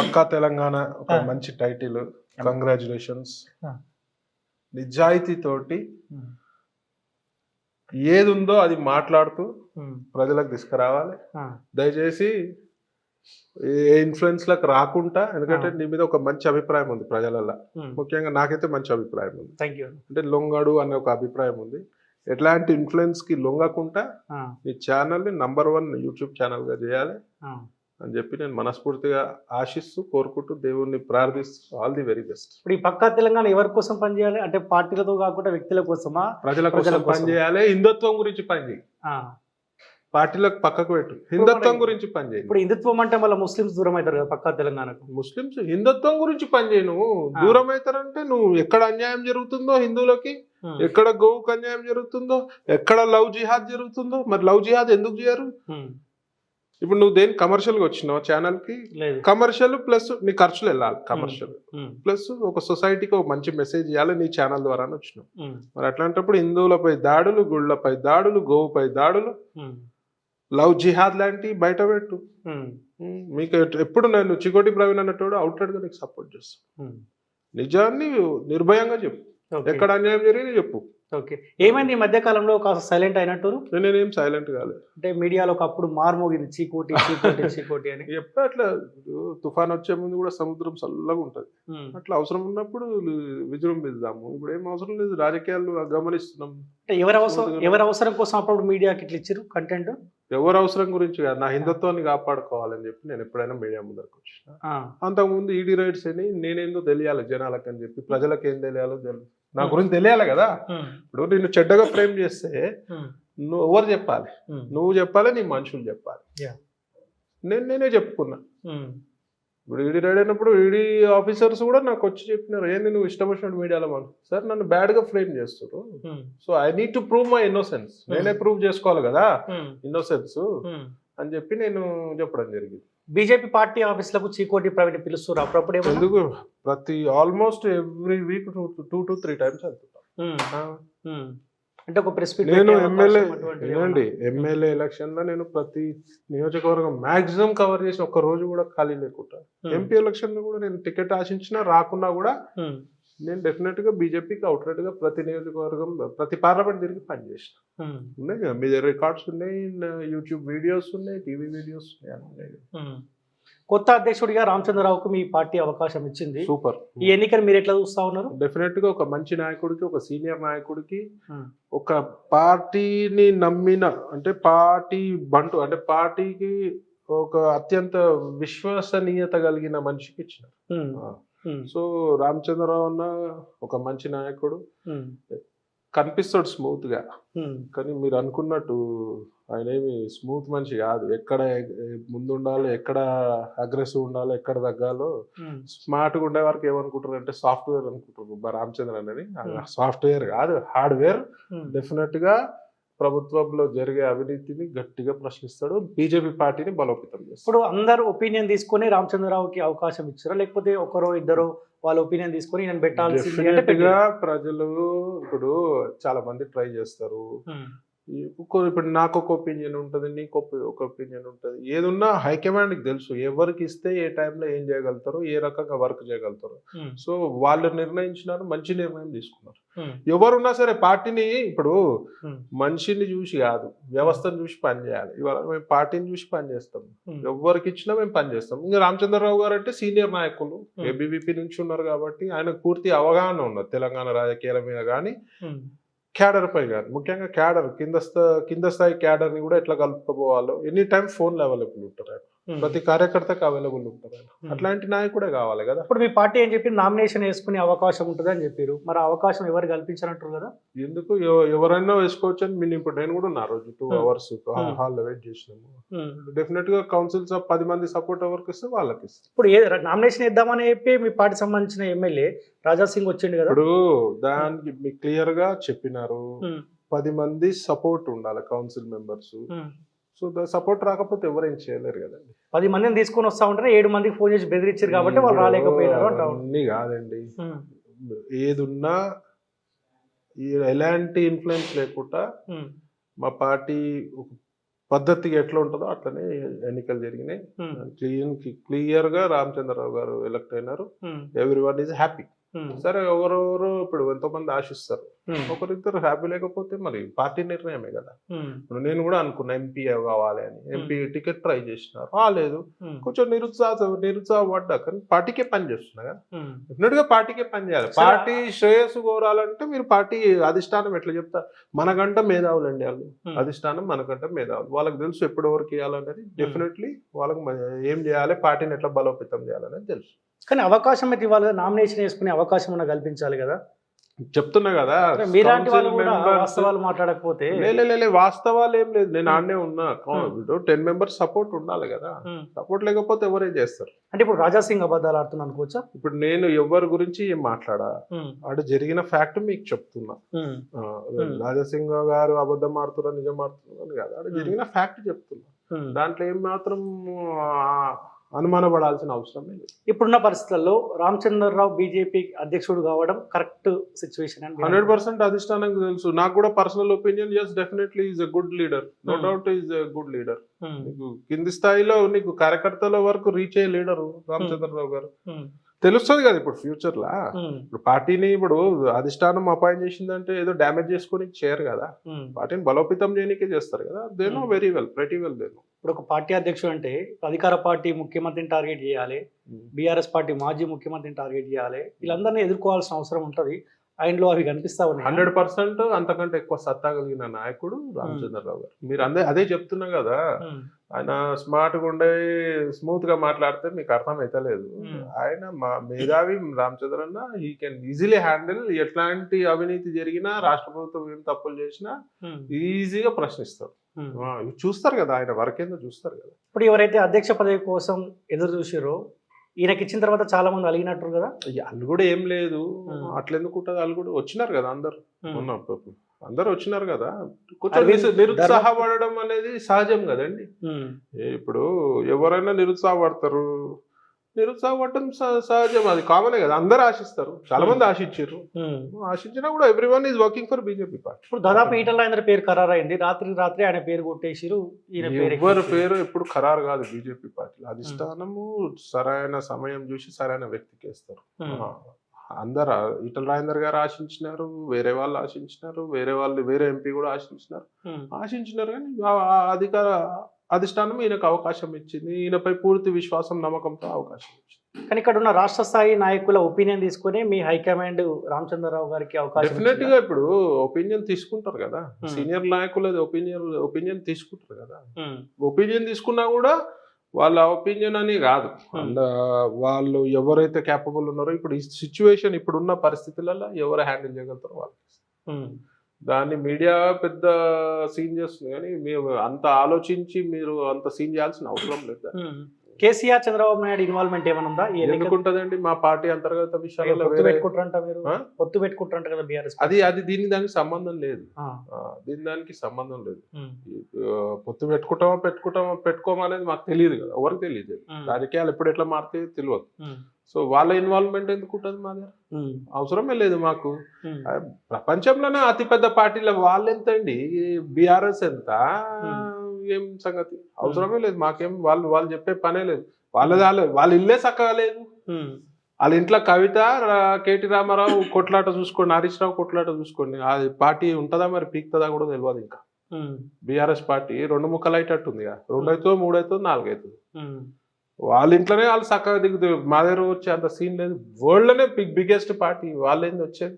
పక్కా తెలంగాణ ఒక. మంచి title. Congratulations ఆ. నిజాయితీతోటి ఉమ్, ఏది ఉందో అది మాట్లాడుతూ ప్రజలకు తీసుకురావాలి. దయచేసి ఏ ఇన్ఫ్లుయెన్స్లకు రాకుండా ఎందుకంటే. నీ మీద ఒక మంచి అభిప్రాయం ఉంది ప్రజలలో ఉమ్, ముఖ్యంగా నాకైతే మంచి అభిప్రాయం ఉంది. అంటే లొంగడు అనే ఒక అభిప్రాయం ఉంది. ఎట్లాంటి ఇన్ఫ్లుయెన్స్కి లొంగకుండా నీ ఛానల్ని నంబర్ వన్ యూట్యూబ్ ఛానల్గా చేయాలి. అని చెప్పి నేను మనస్ఫూర్తిగా ఆశిస్తూ కోరుకుంటూ దేవుణ్ణి ప్రార్థిస్తూ ఆల్ ది వెరీ బెస్ట్. ఇప్పుడు ఈ పక్కా తెలంగాణ ఎవరి కోసం పనిచేయాలి అంటే పార్టీలతో కాకుండా వ్యక్తుల కోసమా? ప్రజల కోసం. పనిచేయాలి హిందుత్వం గురించి పనిచేయి పార్టీలకు పక్కకు పెట్టు. హిందుత్వం గురించి పనిచేయి ఇప్పుడు హిందుత్వం అంటే మళ్ళీ ముస్లిమ్స్ దూరం అవుతారు కదా పక్కా తెలంగాణకు? ముస్లిమ్స్ హిందుత్వం గురించి పనిచేయి నువ్వు. దూరం అవుతారంటే నువ్వు ఎక్కడ అన్యాయం జరుగుతుందో హిందువులకి ఎక్కడ గోవుకు అన్యాయం జరుగుతుందో ఎక్కడ లవ్ జిహాద్ జరుగుతుందో మరి లవ్ జిహాద్ ఎందుకు చేయరు? ఇప్పుడు నువ్వు దేని కమర్షియల్గా వచ్చినావు? ఛానల్కి? లేదు. కమర్షియల్ ప్లస్ నీ ఖర్చులు వెళ్ళాలి. కమర్షియల్ ప్లస్ ఒక సొసైటీకి ఒక మంచి మెసేజ్ ఇవ్వాలి నీ ఛానల్ ద్వారా వచ్చినావు. మరి అట్లాంటప్పుడు హిందువులపై దాడులు గుళ్ళపై దాడులు గోవుపై దాడులు లవ్ జిహాద్ లాంటి బయట పెట్టు. మీకు ఎప్పుడు నేను చికోటి ప్రవీణ్ అన్నట్టు అవుట్లెట్గా నీకు సపోర్ట్ చేస్తాను. నిజాన్ని నిర్భయంగా చెప్పు. ఎక్కడ అన్యాయం జరిగింది చెప్పు. ఓకే. ఏమైంది ఈ మధ్య కాలంలో? కాస్త సైలెంట్ అయినట్టు నేను సైలెంట్ కాలేదు అంటే మీడియాలో ఒకప్పుడు మారుమోగింది చీకోటి చీకోటి చీకోటి అని. ఎప్పుడు అట్లా తుఫాన్ వచ్చే ముందు కూడా సముద్రం చల్లగా ఉంటది. అట్లా అవసరం ఉన్నప్పుడు విజృంభిద్దాము. ఇప్పుడు ఏం అవసరం లేదు. రాజకీయాలు గమనిస్తున్నాం అంటే ఎవరి అవసరం ఎవరి అవసరం కోసం అప్పుడు మీడియాకి ఇట్లా ఇచ్చారు కంటెంట్ ఎవరు అవసరం గురించి కాదు. నా హిందుత్వాన్ని కాపాడుకోవాలని చెప్పి నేను ఎప్పుడైనా మీడియా ముందరకు వచ్చిన. అంతకుముందు ఈడీ రైట్స్ అని నేనేందో తెలియాలి జనాలకు అని చెప్పి ప్రజలకు ఏం తెలియాలో తెలియదు. నా గురించి తెలియాలి కదా. ఇప్పుడు నిన్ను చెడ్డగా ఫ్రేమ్ చేస్తే నువ్వు ఎవరు చెప్పాలి? నువ్వు చెప్పాలి నీ మనుషులు చెప్పాలి. నేను నేనే చెప్పుకున్నా. ఇప్పుడు ఈడీ రైడ్ అయినప్పుడు ఈడీ ఆఫీసర్స్ కూడా నాకు వచ్చి చెప్పినారు ఏంది నువ్వు ఇష్టం వచ్చినట్టు మీడియాలో మనం? సార్ నన్ను బ్యాడ్గా ఫ్రేమ్ చేస్తారు so I need to prove my innocence నేనే ప్రూవ్ చేసుకోవాలి కదా ఇన్నోసెన్స్ అని చెప్పి నేను చెప్పడం జరిగింది. బీజేపీ పార్టీ ఆఫీసులకు చీకోటి ప్రైవేట్ పిలుస్తారు అప్పుడప్పుడు? ఎందుకు? ప్రతి almost every week two to three times వెళ్తుంటాం. అంటే ఒక ప్రెస్ నేను ఎమ్మెల్యే వినండి? ఎమ్మెల్యే ఎలక్షన్లో నేను ప్రతి నియోజకవర్గం మాక్సిమం కవర్ చేసిన ఒక్క రోజు కూడా ఖాళీ లేకుండా. ఎంపీ ఎలక్షన్లో కూడా నేను టికెట్ ఆశించినా రాకున్నా కూడా ఉమ్, నేను డెఫినెట్గా బీజేపీకి అవుట్లెట్గా ప్రతి నియోజకవర్గం ప్రతి పార్లమెంట్ తిరిగి పనిచేసిన ఉమ్, ఉన్నాయి కదా మీ దగ్గర రికార్డ్స్ ఉన్నాయి యూట్యూబ్ వీడియోస్ ఉన్నాయి టీవీ వీడియోస్ ఉన్నాయి. కొత్త అధ్యక్షుడిగా రామచంద్రరావుకు మీ పార్టీ అవకాశం ఇచ్చింది. సూపర్. ఈ ఎన్నికను మీరు ఎట్లా చూస్తా ఉన్నారు? డెఫినెట్గా ఒక మంచి నాయకుడికి ఒక సీనియర్ నాయకుడికి ఒక పార్టీని నమ్మిన అంటే పార్టీ బంటు అంటే పార్టీకి ఒక అత్యంత విశ్వసనీయత కలిగిన మనిషికి ఇచ్చిన. సో రామచంద్రరావు అన్న ఒక మంచి నాయకుడు. కనిపిస్తాడు స్మూత్గా. ఉమ్, కానీ మీరు అనుకున్నట్టు ఆయన ఏమి స్మూత్ మనిషి కాదు. ఎక్కడ ముందు ఉండాలి ఎక్కడ అగ్రెసివ్ ఉండాలి ఎక్కడ తగ్గాలో ఉమ్, స్మార్ట్గా ఉండే వారికి ఏమనుకుంటారు అంటే సాఫ్ట్వేర్ అనుకుంటారు మా రామచంద్ర అనేది. Hmm. సాఫ్ట్వేర్ కాదు హార్డ్వేర్ ఉమ్. డెఫినెట్గా ప్రభుత్వంలో జరిగే అవినీతిని గట్టిగా ప్రశ్నిస్తాడు. బీజేపీ పార్టీని బలోపేతం చేస్తాడు. ఇప్పుడు అందరు ఒపీనియన్ తీసుకొని రామచంద్రరావుకి అవకాశం ఇచ్చారా? లేకపోతే ఒకరో ఇద్దరు వాళ్ళ ఒపీనియన్ తీసుకొని నేను పెట్టాల్సింది అంటే డెఫినెట్గా ప్రజలు ఇప్పుడు చాలా మంది ట్రై చేస్తారు. ఇప్పుడు నాకు ఒక ఒపీనియన్ ఉంటుంది నీకు ఒక- ఒపీనియన్ ఉంటుంది. ఏదున్నా హైకమాండ్కి తెలుసు. ఎవరికి ఇస్తే ఏ టైంలో ఏం చేయగలుగుతారు ఏ రకంగా వర్క్ చేయగలుగుతారు. ఉమ్, సో వాళ్ళు నిర్ణయించినారు మంచి నిర్ణయం తీసుకున్నారు. ఉమ్, ఎవరున్నా సరే పార్టీని ఇప్పుడు ఉమ్, మనిషిని చూసి కాదు వ్యవస్థను చూసి పని చేయాలి. ఇవాళ మేము పార్టీని చూసి పని చేస్తాం. ఎవరికి ఇచ్చినా మేము పని చేస్తాం. ఇంకా రామచంద్రరావు గారు అంటే సీనియర్ నాయకులు. Hmm. ఏబీవీపీ నుంచి ఉన్నారు కాబట్టి ఆయనకు పూర్తి అవగాహన ఉన్నది. తెలంగాణ రాజకీయాల మీద కానీ క్యాడర్పై క్యాడర్ పై కానీ ముఖ్యంగా క్యాడర్ కింద స్థా- కింద స్థాయి క్యాడర్ని కూడా ఎట్లా కలుపుకోవాలో ఎనీ టైం ఫోన్ అవైలబుల్ ఉంటారు ప్రతి కార్యకర్తకు అవైలబుల్ ఉంటారు ఆయన Hmm. అట్లాంటి నాయకుడే కావాలి కదా. ఇప్పుడు మీ పార్టీ ఏం చెప్పి నామినేషన్ వేసుకునే అవకాశం ఉంటుంది అని చెప్పారు. మరి అవకాశం ఎవరు కల్పించినట్టు కదా? ఎందుకు? ఎవ- ఎవరైనా వేసుకోవచ్చు అని నేను ఇప్పుడు నేను కూడా ఉన్నా ఆ రోజు టూ Hmm. Hours Hmm. హాల్లో వెయిట్ చేసినాము. డెఫినెట్గా కౌన్సిల్స్ పది మంది సపోర్ట్ ఎవరికి ఇస్తే వాళ్ళకి ఇస్తే. ఇప్పుడు నామినేషన్ ఇద్దామని చెప్పి మీ పార్టీ సంబంధించిన ఎమ్మెల్యే రాజా సింగ్ వచ్చిండు కదా? ఇప్పుడు దానికి మీకు క్లియర్గా చెప్పినారు. పది మంది సపోర్ట్ ఉండాలి కౌన్సిల్ మెంబర్స్. సో సపోర్ట్ రాకపోతే ఎవరేం చేయలేరు కదండి. పది మందిని తీసుకొని వస్తా ఉంటారు ఏడు మందికి ఫోన్ చేసి బెదిరించారు కాబట్టి వాళ్ళు రాలేకపోయినారు. అన్ని కాదండి. ఏదున్నా ఎలాంటి ఇన్ఫ్లుయెన్స్ లేకుండా మా పార్టీ ఒక పద్ధతి ఎట్లా ఉంటుందో అట్లనే ఎన్నికలు జరిగినాయి. క్లియర్ క్లియర్గా రామచంద్రరావు గారు ఎలక్ట్ అయినారు. ఎవ్రీ వన్ ఈజ్ హ్యాపీ సరే ఎవరెవరు ఇప్పుడు ఎంతో మంది ఆశిస్తారు. ఒకరిద్దరు హ్యాపీ లేకపోతే మరి పార్టీ నిర్ణయమే కదా. ఇప్పుడు నేను కూడా అనుకున్నా ఎంపీ కావాలి అని. ఎంపీ టికెట్ ట్రై చేసినారు. రాలేదు కొంచెం నిరుత్సాహ నిరుత్సాహపడ్డా కానీ పార్టీకే పని చేస్తున్నా కదా. డెఫినెట్గా పార్టీకే పని చేయాలి. పార్టీ శ్రేయస్సు కోరాలంటే మీరు పార్టీ అధిష్టానం ఎట్లా చెప్తారు? మనకంట మేధావులండి వాళ్ళు. ఉమ్. అధిష్టానం మనకంట మేధావులు. వాళ్ళకి తెలుసు ఎప్పటి వరకు ఇవ్వాలనేది డెఫినెట్లీ వాళ్ళకి ఏం చేయాలి? పార్టీని ఎట్లా బలోపేతం చేయాలనేది తెలుసు. కానీ అవకాశం అయితే ఇవ్వాలి నామినేషన్ వేసుకునే అవకాశం ఉన్న కల్పించాలి కదా. చెప్తున్నా కదా మీలాంటి వాళ్ళు కూడా వాస్తవాలు మాట్లాడకపోతే లే, వాస్తవాలు ఏం లేదు. నేను Hmm. ఆడనే ఉన్నా. Hmm. టెన్ మెంబర్స్ సపోర్ట్ ఉండాలి కదా. సపోర్ట్ లేకపోతే ఎవరేం చేస్తారు? అంటే ఇప్పుడు రాజా సింగ్ అబద్ధాలు ఆడుతున్నా అనుకోవచ్చా? ఇప్పుడు నేను ఎవరి గురించి ఏం మాట్లాడా? ఉమ్, అటు జరిగిన ఫ్యాక్ట్ మీకు చెప్తున్నా. Hmm. రాజాసింగ్ గారు అబద్ధం ఆడుతున్నా నిజం ఆడుతున్నా అని కాదు. Hmm. జరిగిన ఫ్యాక్ట్ చెప్తున్నా. దాంట్లో ఏం మాత్రం అనుమానపడాల్సిన అవసరమే లేదు. ఇప్పుడున్న పరిస్థితుల్లో రామచంద్రరావు బీజేపీ అధ్యక్షుడు కావడం కరెక్ట్ సిచ్యువేషన్ హండ్రెడ్ పర్సెంట్ అధిష్టానానికి తెలుసు. నాకు కూడా personal opinion yes definitely is a good leader no Hmm. Doubt is a good leader నీకు కింది స్థాయిలో నీకు కార్యకర్తల వరకు రీచ్ అయ్యే లీడరు రామచంద్రరావు గారు. ఉమ్, తెలుస్తుంది కదా ఇప్పుడు ఫ్యూచర్ లా. ఉమ్, ఇప్పుడు పార్టీని ఇప్పుడు అధిష్టానం అపాయింట్ చేసిందంటే ఏదో డ్యామేజ్ చేసుకొని చేయరు కదా. పార్టీని బలోపేతం చేయడానికే చేస్తారు కదా. They know Hmm. Very well pretty well they know ఇప్పుడు ఒక పార్టీ అధ్యక్షుడు అంటే అధికార పార్టీ ముఖ్యమంత్రిని టార్గెట్ చేయాలి బీఆర్ఎస్ పార్టీ మాజీ ముఖ్యమంత్రిని టార్గెట్ చేయాలి వీళ్ళందరినీ ఎదుర్కోవాల్సిన అవసరం ఉంటది. ఆయనలో అవి కనిపిస్తా ఉన్నాయి హండ్రెడ్ పర్సెంట్ అంతకంటే ఎక్కువ సత్తా కలిగిన నాయకుడు రామచంద్రరావు గారు. మీరు అదే అదే చెప్తున్నా కదా ఆయన స్మార్ట్గా ఉండే స్మూత్గా మాట్లాడితే మీకు అర్థం అయితలేదు Hmm. ఆయన మా మేధావి రామచంద్రన్న ఈ కెన్ ఈజీలీ హ్యాండిల్ ఎట్లాంటి అవినీతి జరిగినా రాష్ట్ర ప్రభుత్వం ఏం తప్పులు చేసినా ఈజీగా ప్రశ్నిస్తారు చూస్తారు కదా ఆయన వర్క్ ఏందో చూస్తారు కదా. ఇప్పుడు ఎవరైతే అధ్యక్ష పదవి కోసం ఎదురు చూసారో ఈయనకి ఇచ్చిన తర్వాత చాలా మంది అలిగినట్టు కదా? వాళ్ళు కూడా ఏం లేదు. అట్లెందుకు ఉంటుంది వాళ్ళు కూడా? వచ్చినారు కదా అందరు. మొన్న ప- అందరు వచ్చినారు కదా. కొంచెం నిరుత్సాహపడడం అనేది సహజం కదండి. ఇప్పుడు ఎవరైనా నిరుత్సాహపడతారు. నిరుత్సాహపడటం సహజం. అది కామనే కదా. అందరు ఆశిస్తారు. చాలా మంది ఆశించారు. ఆశించినా కూడా every one is working for BJP party ఇప్పుడు దాదాపు ఈటల ఆయన పేరు ఖరారైంది. రాత్రి రాత్రి ఆయన పేరు కొట్టేసిరు ఎవరి. పేరు ఎప్పుడు ఖరారు కాదు బీజేపీ పార్టీలో అధిష్టానము సరైన సమయం చూసి సరైన వ్యక్తికి వేస్తారు. అందరు ఈటల రాజేందర్ గారు ఆశించినారు వేరే వాళ్ళు ఆశించినారు వేరే వాళ్ళు వేరే ఎంపీ కూడా ఆశించినారు. ఆశించినారు కానీ అధికార అధిష్టానం ఈయనకు అవకాశం ఇచ్చింది. ఈయనపై పూర్తి విశ్వాసం నమ్మకంతో అవకాశం ఇచ్చింది. కానీ ఇక్కడ ఉన్న రాష్ట్ర స్థాయి నాయకుల ఒపీనియన్ తీసుకొని మీ హైకమాండ్ రామచంద్రరావు గారికి అవకాశం డెఫినెట్? గా ఇప్పుడు ఒపీనియన్ తీసుకుంటారు కదా. Hmm. సీనియర్ నాయకులది ఒపీనియన్ ఒపీనియన్ తీసుకుంటారు కదా. ఉమ్, ఒపీనియన్ తీసుకున్నా కూడా వాళ్ళ ఒపీనియన్ అని కాదు. Hmm. అండ్ వాళ్ళు ఎవరైతే క్యాపబుల్ ఉన్నారో ఇప్పుడు ఈ సిచ్యువేషన్ ఇప్పుడున్న పరిస్థితులలో ఎవరు హ్యాండిల్ చేయగలుగుతారో వాళ్ళు దాన్ని మీడియా పెద్ద సీన్ చేస్తుంది కానీ మేము అంత ఆలోచించి మీరు అంత సీన్ చేయాల్సిన అవసరం లేదు. కేసీఆర్ చంద్రబాబు నాయుడు ఇన్వాల్వ్మెంట్ ఏమైనా ఉందా? ఎందుకుంటదండి? మా పార్టీ అంతర్గత విషయాలలో పెట్టుకుంటారంట మీరు? పొత్తు పెట్టుకుంటారంట కదా బీఆర్ఎస్ అది అది దీనికి దానికి సంబంధం లేదు. దీని దానికి సంబంధం లేదు. పొత్తు పెట్టుకుంటామా పెట్టుకుంటామా పెట్టుకోమా అనేది మాకు తెలియదు కదా. ఎవరికి తెలియదు రాజకీయాలు ఎప్పుడు ఎట్లా మారితే తెలియదు. సో వాళ్ళ ఇన్వాల్వ్మెంట్ ఎందుకు ఉంటుంది మా దగ్గర? అవసరమే లేదు మాకు. ప్రపంచంలోనే అతిపెద్ద పార్టీల వాళ్ళు ఎంత అండి బీఆర్ఎస్ ఎంత? ఏం సంగతి? అవసరమే లేదు మాకేం వాళ్ళు వాళ్ళు చెప్పే పనే లేదు. వాళ్ళది వాళ్ళ వాళ్ళ ఇల్లే చక్కగా లేదు. వాళ్ళ ఇంట్లో కవిత కేటీ రామారావు కొట్లాట చూసుకోండి హరీష్ రావు కొట్లాట చూసుకోండి. అది పార్టీ ఉంటుందా మరి పీక్తుందా కూడా తెలియదు ఇంకా. బీఆర్ఎస్ పార్టీ రెండు ముక్కలు అయ్యేటట్టుంది కదా రెండు అవుతుందో మూడు అవుతుందో నాలుగు అవుతుంది వాళ్ళ ఇంట్లోనే వాళ్ళు చక్కగా దిగుతారు మా దగ్గర వచ్చే అంత సీన్ లేదు. వరల్డ్లోనే బిగ్ బిగ్గెస్ట్ పార్టీ వాళ్ళేంది వచ్చేది?